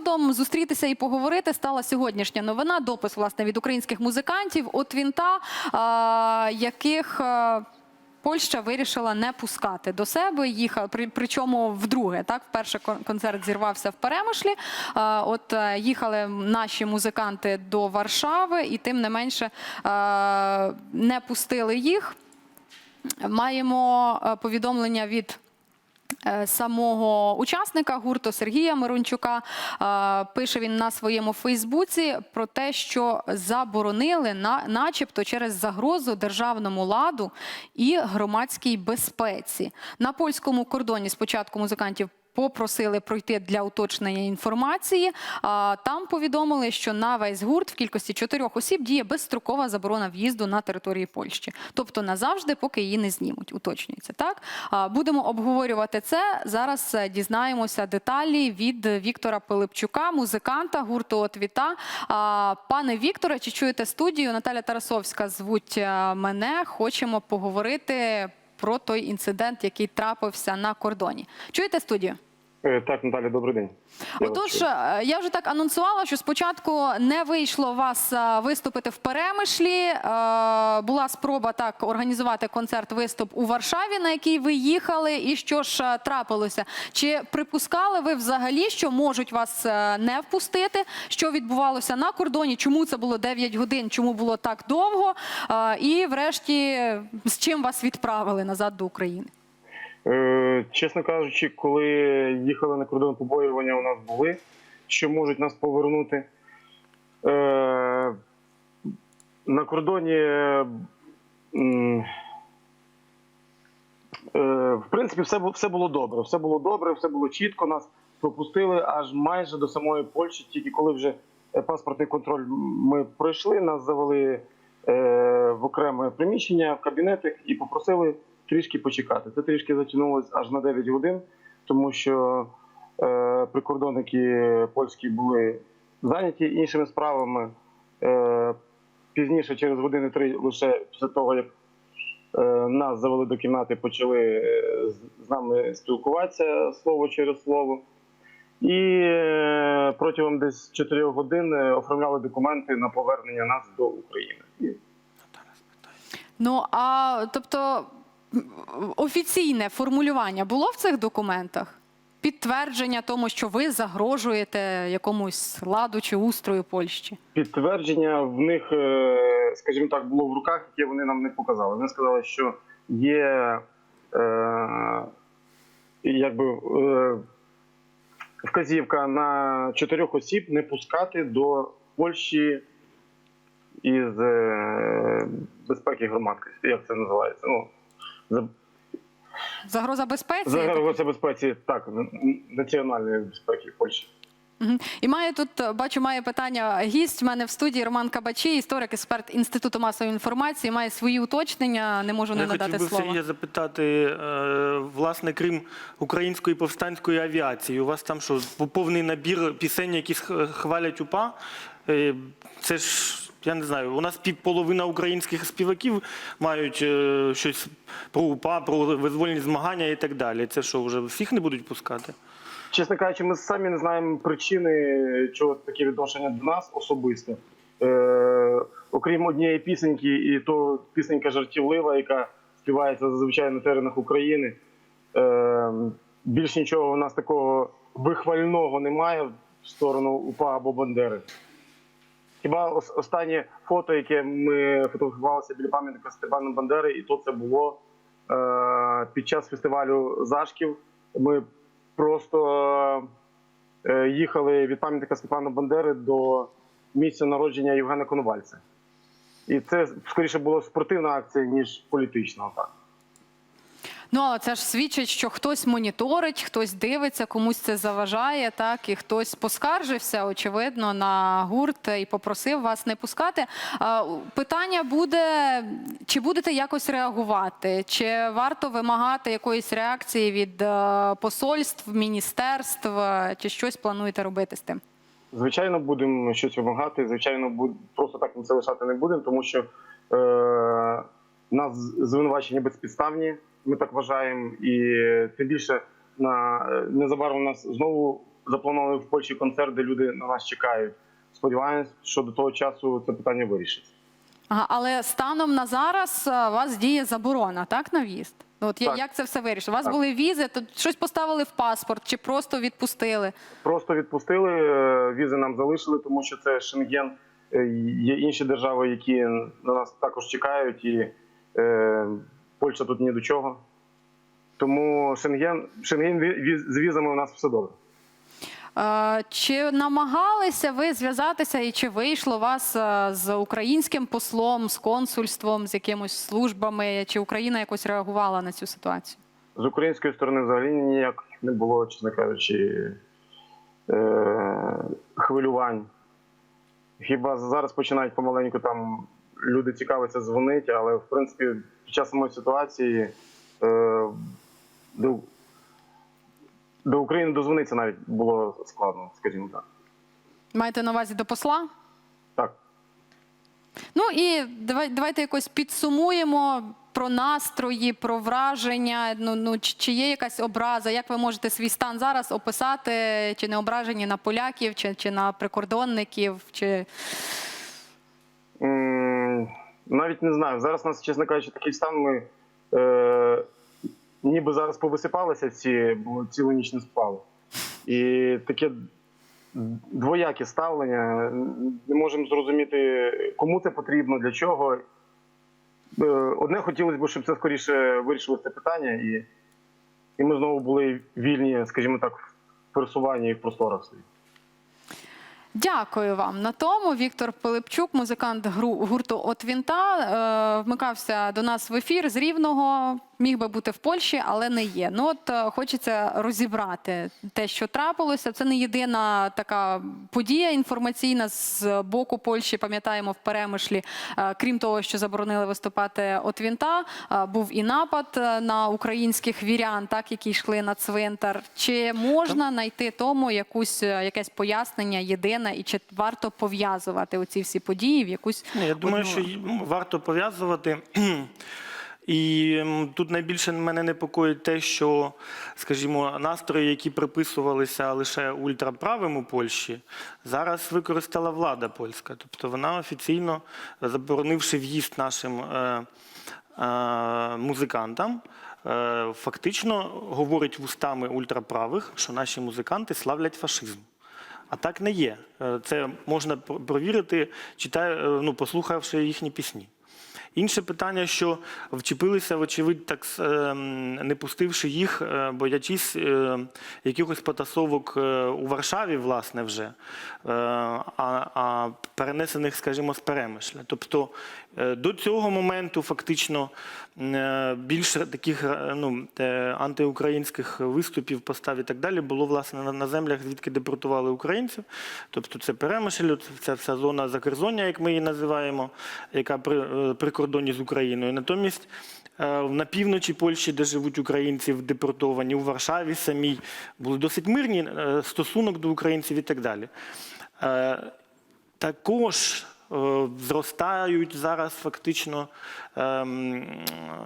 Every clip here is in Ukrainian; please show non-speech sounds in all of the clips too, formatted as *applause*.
приводом зустрітися і поговорити стала сьогоднішня новина. Допис власне від українських музикантів от Вінта, яких. а, Польща вирішила не пускати до себе. Їхав при, причому вдруге. Так, вперше концерт зірвався в Перемишлі. А, от е, їхали наші музиканти до Варшави, і тим не менше е, не пустили їх. Маємо е, повідомлення від е, самого учасника гурту Сергія Мирончука. Е, Пише він на своєму Фейсбуці про те, що заборонили начебто через загрозу державному ладу і громадській безпеці. На польському кордоні спочатку музикантів. Попросили пройти для уточнення інформації. Там повідомили, що на весь гурт в кількості чотирьох осіб діє безстрокова заборона в'їзду на території Польщі, тобто назавжди, поки її не знімуть. Уточнюється так. Будемо обговорювати це. Зараз е, дізнаємося деталі від Віктора Пилипчука, музиканта гурту Отвіта. Пане Вікторе, чи чуєте студію? Наталя Тарасовська звуть е, мене. Хочемо поговорити про той інцидент, який трапився на кордоні. Чуєте студію? Е, Так, Наталя, добрий день. Я Отож, е, я вже так анонсувала, що спочатку не вийшло вас е, виступити в Перемишлі. Була спроба так організувати концерт виступ у Варшаві, на який ви їхали. І що ж трапилося? Чи припускали ви взагалі, що можуть вас не впустити? Що відбувалося на кордоні? Чому це було 9 годин? Чому було так довго? І, врешті, з чим вас відправили назад до України? Е, Чесно кажучи, коли їхали на кордон побоювання, у нас були, що можуть нас повернути. Е, На кордоні, е, в принципі, все, все було добре. Все було добре, все було чітко. Нас пропустили аж майже до самої Польщі. Тільки коли вже паспортний контроль ми пройшли, нас завели в окреме приміщення, в кабінетик і попросили трішки почекати. Це трішки затягнулося аж на 9 годин, тому що е, прикордонники польські були зайняті іншими справами. Е, пізніше, через години три, лише після того, як е, нас завели до кімнати, почали е, з- нами спілкуватися слово через слово. І е, протягом десь 4 годин е, оформляли документи на повернення нас до України. Ну а тобто офіційне формулювання було в цих документах? Підтвердження тому, що ви загрожуєте якомусь ладу чи устрою Польщі? підтвердження в них, е, скажімо так, було в руках, яке вони нам не показали. Вони сказали, що є е, якби, е, вказівка на чотирьох осіб не пускати до Польщі із е, безпеки громадськості. Як це називається? Ну, Загроза безпеці? Я так- за безпеці, так, національної безпеки Польщі. І має тут, бачу, має питання гість. в мене в студії Роман Кабачі, історик, експерт Інституту масової інформації, має свої уточнення, не можу не Я надати хотів би слово. Сергія запитати, е, власне, крім української повстанської авіації, у вас там що, повний набір пісень, які хвалять УПА? Е, Це ж, я не знаю, у нас пів- половина українських співаків мають е, щось про УПА, про визвольні змагання і так далі. Це що, вже всіх не будуть пускати? Чесно кажучи, ми самі не знаємо причини, чого таке відношення до нас особисто. Е, окрім однієї пісеньки, і то пісенька жартівлива, яка співається зазвичай на теренах України. Е, більш нічого у нас такого вихвального немає в сторону УПА або Бандери. Хіба останнє фото, яке ми фотографувалися біля пам'ятника Степана Бандери, і то це було е, під час фестивалю Зашків. Ми просто е, їхали від пам'ятника Степана Бандери до місця народження Євгена Коновальця. І це скоріше була спортивна акція, ніж політична. Так. Ну, але це ж свідчить, що хтось моніторить, хтось дивиться, комусь це заважає, так, і хтось поскаржився, очевидно, на гурт і попросив вас не пускати. Питання буде, чи будете якось реагувати, чи варто вимагати якоїсь реакції від е, посольств, міністерств, чи щось плануєте робити з тим? Звичайно, будемо щось вимагати. Звичайно, просто так це лишати не будемо, тому що е... нас звинувачення безпідставні. Ми так вважаємо, і тим більше на незабаром нас знову запланований в Польщі концерт, де люди на нас чекають. Сподіваємось, що до того часу це питання вирішиться. Ага, але станом на зараз е, у вас діє заборона, так, на в'їзд? Ну, От Так. як це все вирішили? У вас Так. були візи, то щось поставили в паспорт чи просто відпустили? Просто відпустили, е, візи нам залишили, тому що це Шенген. Е, Є інші держави, які на нас також чекають, і е, Польща тут ні до чого. Тому Шенген, Шенген з візами у нас все добре. Е, Чи намагалися ви зв'язатися і чи вийшло вас е, з українським послом, з консульством, з якимось службами? Чи Україна якось реагувала на цю ситуацію? З української сторони взагалі ніяк не було, чесно кажучи, е, хвилювань. Хіба зараз починають помаленьку там люди цікавиться дзвонити, але в принципі під час самої ситуації е, до, до України дозвонитися навіть було складно, скажімо так. Маєте на увазі до посла? Так. Ну і давай, давайте якось підсумуємо про настрої, про враження. Ну, ну чи, є якась образа? Як ви можете свій стан зараз описати? Чи не ображені на поляків, чи, чи на прикордонників? Чи М, Навіть не знаю. Зараз у нас, чесно кажучи, такий стан. Ми е, ніби зараз повисипалися всі, бо цілу ніч не спали. І таке двояке ставлення. Не можемо зрозуміти, кому це потрібно, для чого. Е, Одне хотілося б, щоб це скоріше вирішило це питання, і, і ми знову були вільні, скажімо так, в пересуванні і в просторах своїх. Дякую вам. На тому Віктор Пилипчук, музикант гурту От Вінта, е, вмикався до нас в ефір з Рівного. Міг би бути в Польщі, але не є. Ну от е, хочеться розібрати те, що трапилося. Це не єдина така подія інформаційна з боку Польщі. Пам'ятаємо в перемишлі. Е, крім того, що заборонили виступати от Вінта, е, був і напад на українських вірян, так які йшли на цвинтар. Чи можна знайти тому якусь якесь пояснення єдине, і чи варто пов'язувати оці всі події в якусь я думаю, одну- що ну, варто пов'язувати. І тут найбільше мене непокоїть те, що, скажімо, настрої, які приписувалися лише ультраправим у Польщі, зараз використала влада польська. Тобто вона офіційно, заборонивши в'їзд нашим е, е, музикантам, е, фактично говорить вустами ультраправих, що наші музиканти славлять фашизм. А так не є. Е, Це можна провірити, читає, е, ну, послухавши їхні пісні. Інше питання, що вчепилися, вочевидь, так ем, не пустивши їх, е, боячись е, якихось потасовок е, у Варшаві, власне, вже, а, перенесених, скажімо, з перемишля. Тобто до цього моменту фактично е, більше таких е, ну, е, антиукраїнських виступів, постав і так далі було власне на, землях, звідки депортували українців. Тобто це Перемишль, це вся зона Закерзоння, як ми її називаємо, яка при, е, при кордоні з Україною. Натомість е, на півночі Польщі, де живуть українці депортовані, у Варшаві самій були досить мирні е, стосунок до українців і так далі. Е, Також е, зростають зараз фактично ем,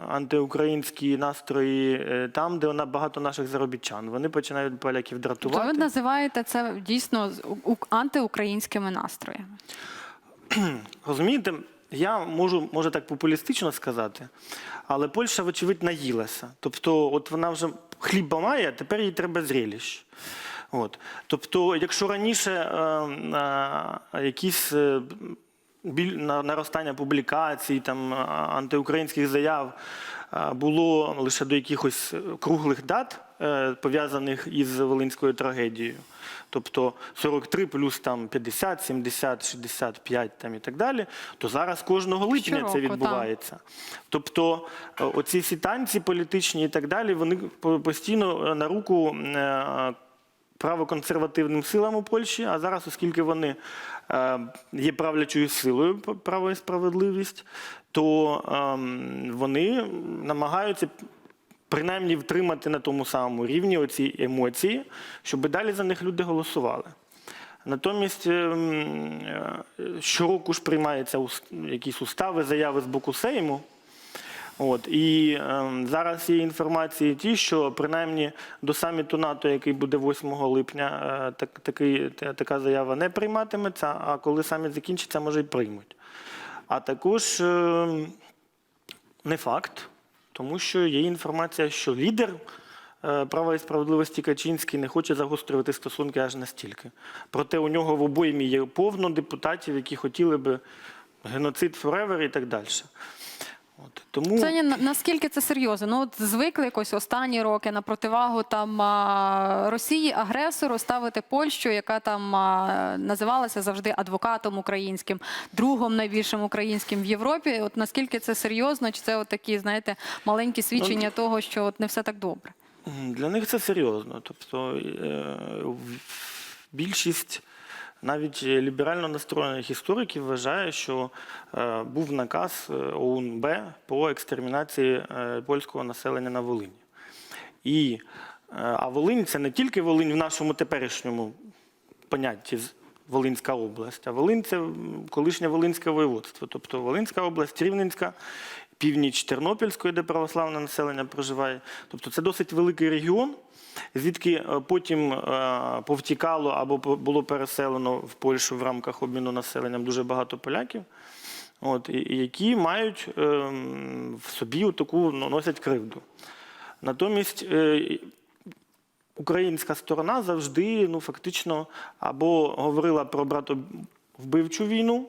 антиукраїнські настрої е, там, де багато наших заробітчан. Вони починають поляків То дратувати. ви називаєте це дійсно антиукраїнськими настроями. *clears throat* Розумієте, я можу, може так популістично сказати, але Польща, вочевидь, наїлася. Тобто, от вона вже хліба має, а тепер їй треба зрелищ. От. Тобто, якщо раніше е, е, якісь е, наростання публікацій, там, е, антиукраїнських заяв е, було лише до якихось круглих дат, е, пов'язаних із Волинською трагедією. Тобто 43 плюс там 50, 70, 65 там і так далі, то зараз кожного липня Щороку, це відбувається. Тобто е, оці всі танці політичні і так далі, вони постійно на руку правоконсервативним силам у Польщі, а зараз, оскільки вони е, є правлячою силою право і справедливість, то ем, вони намагаються принаймні втримати на тому самому рівні оці емоції, щоб далі за них люди голосували. Натомість ем, е, щороку ж приймаються якісь устави, заяви з боку Сейму. От і ем, зараз є інформації ті, що принаймні до саміту НАТО, який буде 8 липня, е, так, такий, та- така заява не прийматиметься. А коли саміт закінчиться, може й приймуть. А також ем, не факт, тому що є інформація, що лідер е, права і справедливості Качинський не хоче загострювати стосунки аж настільки. Проте у нього в обоймі є повно депутатів, які хотіли би геноцид forever і так далі. От, тому Це на- наскільки це серйозно? Ну от звикли якось останні роки на противагу там Росії агресору ставити Польщу, яка там називалася завжди адвокатом українським, другом найбільшим українським в Європі. От наскільки це серйозно? Чи це от такі, знаєте, маленькі свідчення того, що от не все так добре? Для них це серйозно. Тобто е, більшість навіть ліберально настроєних істориків вважає, що е, був наказ е, ОУНБ по екстермінації е, польського населення на Волині. І, е, а Волинь це не тільки Волинь в нашому теперішньому понятті Волинська область, а Волинь це колишнє Волинське воєводство. Тобто Волинська область, Рівненська, північ Тернопільської, де православне населення проживає. Тобто це досить великий регіон, звідки е, потім е, повтікало або було переселено в Польщу в рамках обміну населенням дуже багато поляків. От, які мають ем, в собі таку носять кривду. Натомість е, українська сторона завжди ну, фактично або говорила про братовбивчу війну,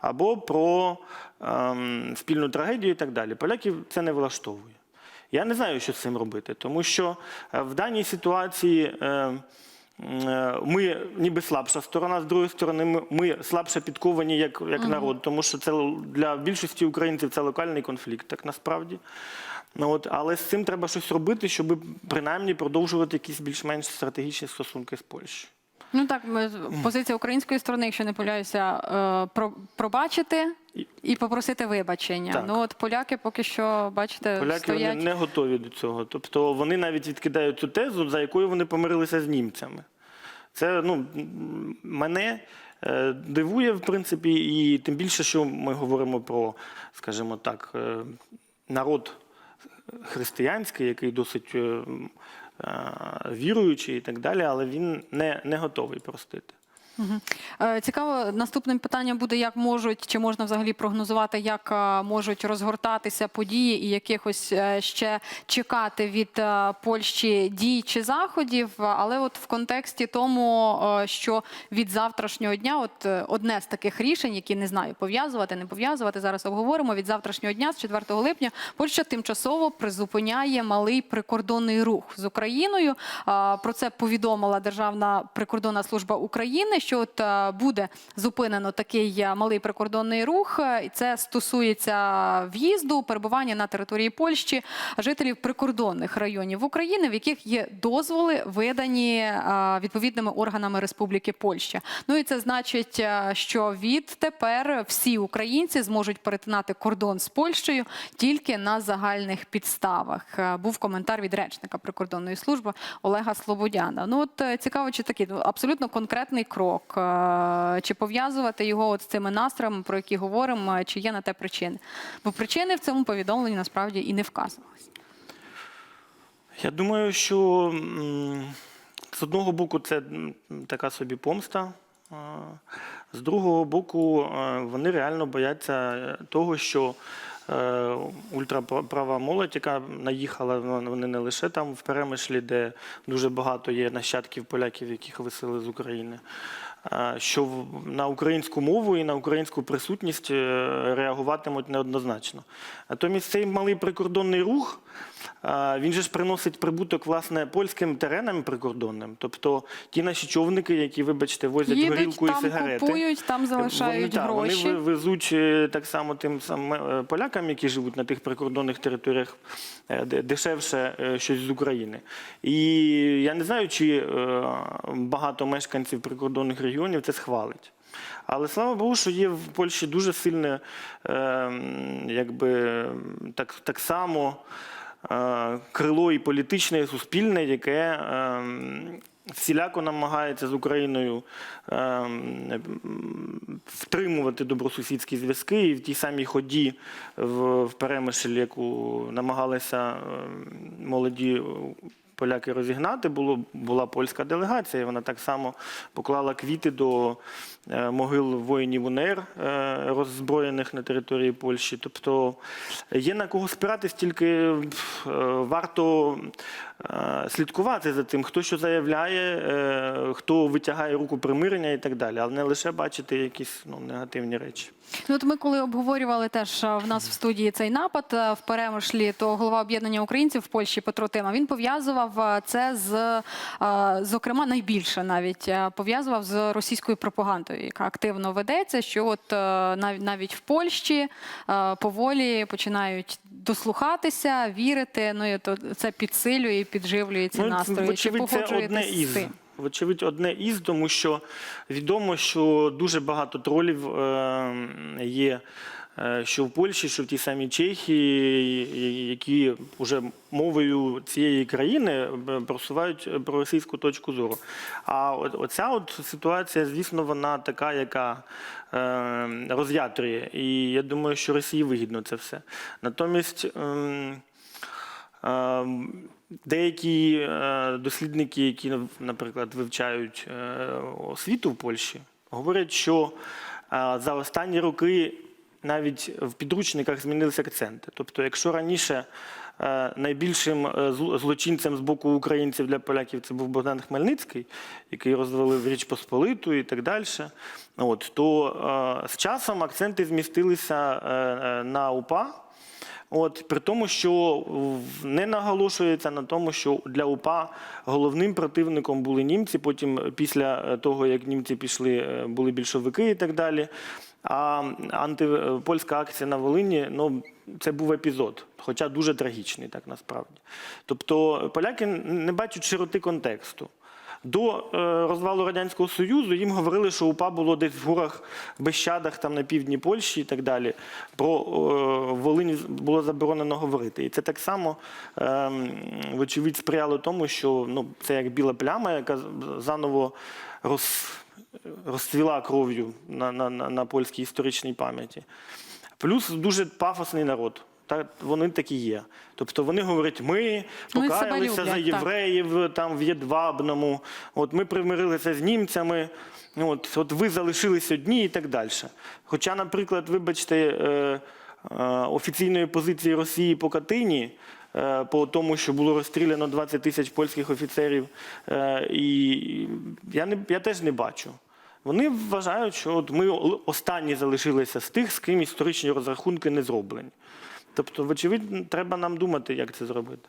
або про ем, спільну трагедію і так далі. Поляків це не влаштовує. Я не знаю, що з цим робити, тому що е, в даній ситуації. е, е, Ми ніби слабша сторона, з другої сторони, ми, ми слабше підковані як, як народ, тому що це для більшості українців це локальний конфлікт, так насправді. Ну, от, але з цим треба щось робити, щоб принаймні продовжувати якісь більш-менш стратегічні стосунки з Польщею. Ну так, ми- позиція української сторони, якщо не помиляюся, е, про, пробачити І- і попросити вибачення. Так. Ну от поляки поки що, бачите, Поляки стоять. вони не готові до цього. Тобто вони навіть відкидають цю тезу, за якою вони помирилися з німцями. Це ну, мене е, дивує, в принципі, і тим більше, що ми говоримо про, скажімо так, е, народ християнський, який досить е, е, віруючий і так далі, але він не, не готовий простити. Е, Цікаво, наступним питанням буде, як можуть, чи можна взагалі прогнозувати, як е, можуть розгортатися події і якихось е, ще чекати від Польщі дій чи заходів. Але от в контексті тому, що від завтрашнього дня, от одне з таких рішень, які не знаю, пов'язувати, не пов'язувати, зараз обговоримо. Від завтрашнього дня, з 4 липня, Польща тимчасово призупиняє малий прикордонний рух з Україною. Про це повідомила Державна прикордонна служба України. Що от е, буде зупинено такий е, малий прикордонний рух, е, і це стосується в'їзду, перебування на території Польщі жителів прикордонних районів України, в яких є дозволи, видані відповідними органами Республіки Польща. Ну і це значить, що відтепер всі українці зможуть перетинати кордон з Польщею тільки на загальних підставах. Був коментар від речника прикордонної служби Олега Слободяна. Ну от цікаво, чи такий ну, абсолютно конкретний крок, е, чи пов'язувати його от з цими настроями, про які говоримо, чи є на те причини? Бо причини в цьому повідомленні насправді і не вказувалися. Я думаю, що з одного боку це така собі помста, з другого боку, е, вони реально бояться е, того, що ультраправа молодь, яка наїхала, вони не лише там в Перемишлі, де дуже багато є нащадків поляків, яких висели з України. Що на українську мову і на українську присутність е, реагуватимуть неоднозначно. Натомість цей малий прикордонний рух, він же ж приносить прибуток власне польським теренам прикордонним. Тобто ті наші човники, які, вибачте, возять Їдуть, горілку і сигарети. купують, там залишають вони, та. Вони везуть е, так само тим самим е, полякам, які живуть на тих прикордонних територіях, дешевше щось з України. І я не знаю, чи багато мешканців прикордонних регіонів це схвалить. Але слава Богу, що є в Польщі дуже сильне, е, якби так, так само е, крило і політичне, і суспільне, яке е, всіляко намагається з Україною м, втримувати добросусідські зв'язки. І в тій самій ході в, в Перемишлі, яку намагалися молоді поляки розігнати, було, була польська делегація. Вона так само поклала квіти до могил воїнів УНР, е, роззброєних на території Польщі. Тобто є на кого спиратись, тільки е, варто е, слідкувати за тим, хто що заявляє, е, хто витягає руку примирення і так далі, але не лише бачити якісь ну, негативні речі. Ну, от ми коли обговорювали теж в нас в студії цей напад в Перемишлі, то голова об'єднання українців в Польщі Петро Тима він пов'язував це з зокрема найбільше навіть пов'язував з російською пропагандою, яка активно ведеться. Що от а, навіть в Польщі поволі починають дослухатися, вірити. Ну і то це підсилює і підживлює ці настрої. Чи Ну, Вочевидь, це одне з із. цим? Вочевидь, одне із, тому що відомо, що дуже багато тролів е, є. Е, Що в Польщі, що в тій самій Чехії, які вже мовою цієї країни е, просувають проросійську точку зору. А оця от ситуація, звісно, вона така, яка е, роз'ятрює. І я думаю, що Росії вигідно це все. Натомість. ем, Ем, Деякі е, дослідники, які, наприклад, вивчають е, освіту в Польщі, говорять, що е, за останні роки навіть в підручниках змінилися акценти. Тобто, якщо раніше е, найбільшим е, злочинцем з боку українців для поляків це був Богдан Хмельницький, який розвалив Річ Посполиту і так далі, от, то е, з часом акценти змістилися на УПА. От при тому, що не наголошується на тому, що для УПА головним противником були німці. Потім, після того, як німці пішли, були більшовики і так далі. А антипольська акція на Волині ну, це був епізод, хоча дуже трагічний, так насправді. Тобто поляки не бачать широти контексту. До е, розвалу Радянського Союзу їм говорили, що УПА було десь в горах Бещадах, там на півдні Польщі і так далі. Про е, Волинь було заборонено говорити. І це так само, е, вочевидь, сприяло тому, що ну, це як біла пляма, яка заново роз, розцвіла кров'ю на, на, на, на польській історичній пам'яті. Плюс дуже пафосний народ. Так, вони такі є. Тобто вони говорять, ми покаялися за люблять, так. євреїв там в Єдвабному, от ми примирилися з німцями, от, от ви залишились одні і так далі. Хоча, наприклад, вибачте, е, е, офіційної позиції Росії по Катині, по тому, що було розстріляно 20 тисяч польських офіцерів, е, і я, не, я теж не бачу. Вони вважають, що от ми останні залишилися з тих, з ким історичні розрахунки не зроблені. Тобто, вочевидь, треба нам думати, як це зробити.